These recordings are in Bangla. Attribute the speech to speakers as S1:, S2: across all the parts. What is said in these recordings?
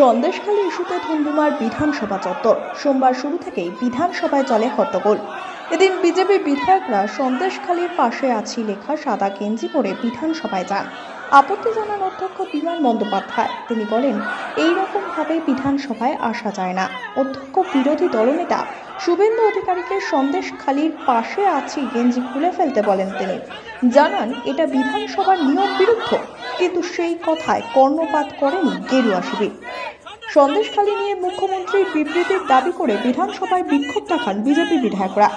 S1: সন্দেশখালী ইস্যুতে ধুমধুমার বিধানসভা চত্বর। সোমবার শুরু থেকেই বিধানসভায় চলে হট্টগোল। এদিন বিজেপি বিধায়করা সন্দেশখালীর পাশে আছি লেখা সাদা গেঞ্জি পরে বিধানসভায় যান। আপত্তি জানান অধ্যক্ষ বিমান বন্দ্যোপাধ্যায়। তিনি বলেন, এই রকম ভাবে বিধানসভায় আসা যায় না। অধ্যক্ষ বিরোধী দলনেতা শুভেন্দু অধিকারীকে সন্দেশখালীর পাশে আছি গেঞ্জি খুলে ফেলতে বলেন তিনি। জানান, এটা বিধানসভার নিয়ম বিরুদ্ধ। কিন্তু সেই কথায় কর্ণপাত করেনি গেরুয়া শিবির। সন্দেশখালী নিয়ে মুখ্যমন্ত্রীর বিবৃতির দাবি করে বিধানসভায় বিক্ষোভ দেখান বিজেপি বিধায়করা।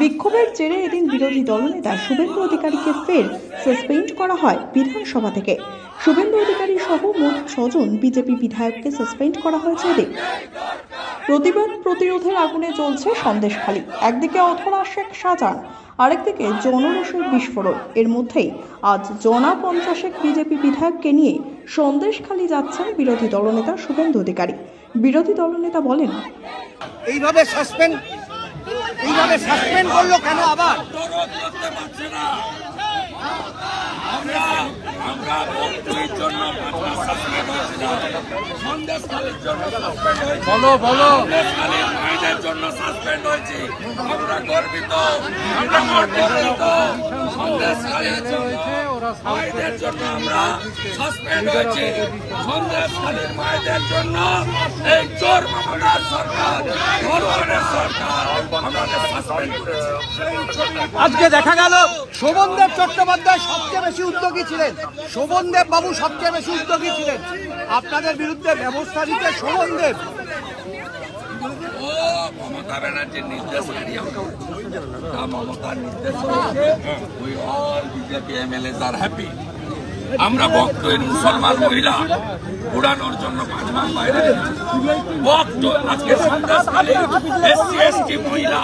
S1: বিক্ষোভের জেরে এদিন বিরোধী দলনেতা শুভেন্দু অধিকারীকে ফের সাসপেন্ড করা হয় বিধানসভা থেকে। শুভেন্দু অধিকারী সহ মোট ছজন বিজেপি বিধায়ককে সাসপেন্ড করা হয়েছে এদিন। প্রতিবাদ প্রতিরোধের আগুনে জ্বলছে সন্দেশখালী। একদিকে অথরা শেখ শাহজাহান, আরেকদিকে জনরোষের বিস্ফোরণ। এর মধ্যেই আজ জনা পঞ্চাশেক বিজেপি বিধায়ককে নিয়ে সন্দেশখালী যাচ্ছেন বিরোধী দলনেতা শুভেন্দু অধিকারী। বিরোধী দলনেতা বলেন,
S2: এইভাবে সাসপেন্ড এইভাবে সাসপেন্ড করল কেন আবার
S3: দরদ করতে পারছে না আমরা আমরা বন্ধুর জন্য পাঁচটা সন্দেশখালীর জন্য সাসপেন্ড হয়েছি।
S2: বলো বলো
S3: সন্দেশখালীর মায়েদের আমরা গর্বিত আমরা গর্বিত। মায়েদের জন্য আমরা সাসপেন্ড হয়েছি। মায়েদের জন্য এই চোর মামলার সরকার ধর্মের সরকার আমাদের সাসপেন্ড করেছে।
S2: আজকে দেখা গেল শোভনদেব চট্টোপাধ্যায় সবচেয়ে বেশি উদ্যোগী ছিলেন। শোভনদেব বাবু সবচেয়ে বেশি উদ্যোগী ছিলেন। আপনাদের বিরুদ্ধে ব্যবস্থা নিতে শোভনদেব।
S3: ও মমতা ব্যানার্জির তা মমতার নির্দেশ অল বিজেপি আর হ্যাপি আমরা বক্তব্যের মুসলমান মহিলা উড়ানোর জন্য পাঁচ মাস বাইরে বক্ত আজকে সন্ধ্যাকালে এসসি এসটি মহিলা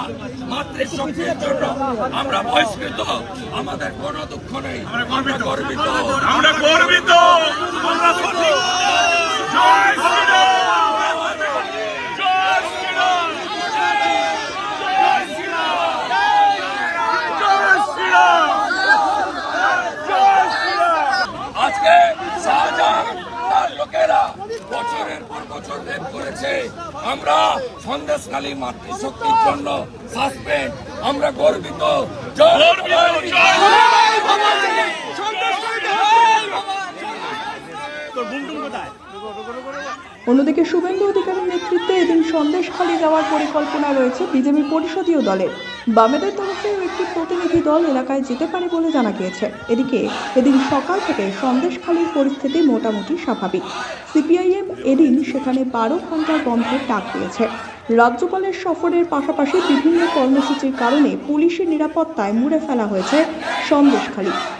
S3: মাতৃশক্তির জন্য আমরা বহিষ্কৃত। আমাদের কোনো দুঃখ নেই আমরা গর্বিত। আমরা গর্বিত। আমরা রেপ করেছে আমরা সন্দেশকালী মাতৃশক্তির জন্য সাসপেন্ড আমরা গর্বিত।
S1: অন্যদিকে শুভেন্দু অধিকারীর নেতৃত্বে এদিন সন্দেশখালী যাওয়ার পরিকল্পনা রয়েছে বিজেপি পরিষদীয় দলের। বামেদের তরফে একটি প্রতিনিধি দল এলাকায় যেতে পারে বলে জানা গিয়েছে। এদিকে এদিন সকাল থেকে সন্দেশখালীর পরিস্থিতি মোটামুটি স্বাভাবিক। সিপিআইএম এদিন সেখানে বারো ঘণ্টা বন্ধের ডাক দিয়েছে। রাজ্যপালের সফরের পাশাপাশি বিভিন্ন কর্মসূচির কারণে পুলিশের নিরাপত্তায় মুড়ে ফেলা হয়েছে Sandeshkhali.